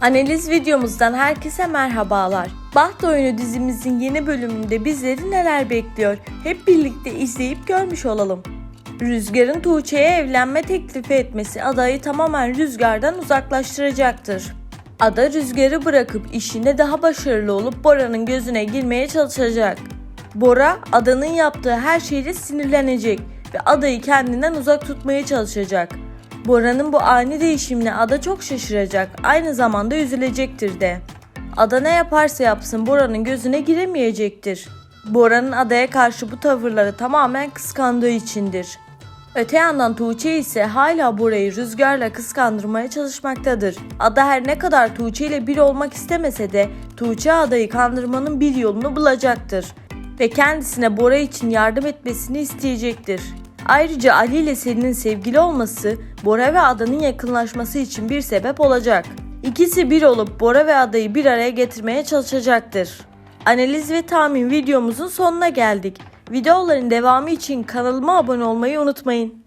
Analiz videomuzdan herkese merhabalar. Baht Oyunu dizimizin yeni bölümünde bizleri neler bekliyor? Hep birlikte izleyip görmüş olalım. Rüzgar'ın Tuğçe'ye evlenme teklifi etmesi adayı tamamen Rüzgar'dan uzaklaştıracaktır. Ada Rüzgar'ı bırakıp işinde daha başarılı olup Bora'nın gözüne girmeye çalışacak. Bora, Ada'nın yaptığı her şeyle sinirlenecek ve Ada'yı kendinden uzak tutmaya çalışacak. Bora'nın bu ani değişimine Ada çok şaşıracak, aynı zamanda üzülecektir de. Ada ne yaparsa yapsın Bora'nın gözüne giremeyecektir. Bora'nın Ada'ya karşı bu tavırları tamamen kıskandığı içindir. Öte yandan Tuğçe ise hala Bora'yı rüzgarla kıskandırmaya çalışmaktadır. Ada her ne kadar Tuğçe ile bir olmak istemese de Tuğçe Ada'yı kandırmanın bir yolunu bulacaktır. Ve kendisine Bora için yardım etmesini isteyecektir. Ayrıca Ali ile Selin'in sevgili olması Bora ve Ada'nın yakınlaşması için bir sebep olacak. İkisi bir olup Bora ve Ada'yı bir araya getirmeye çalışacaktır. Analiz ve tahmin videomuzun sonuna geldik. Videoların devamı için kanalıma abone olmayı unutmayın.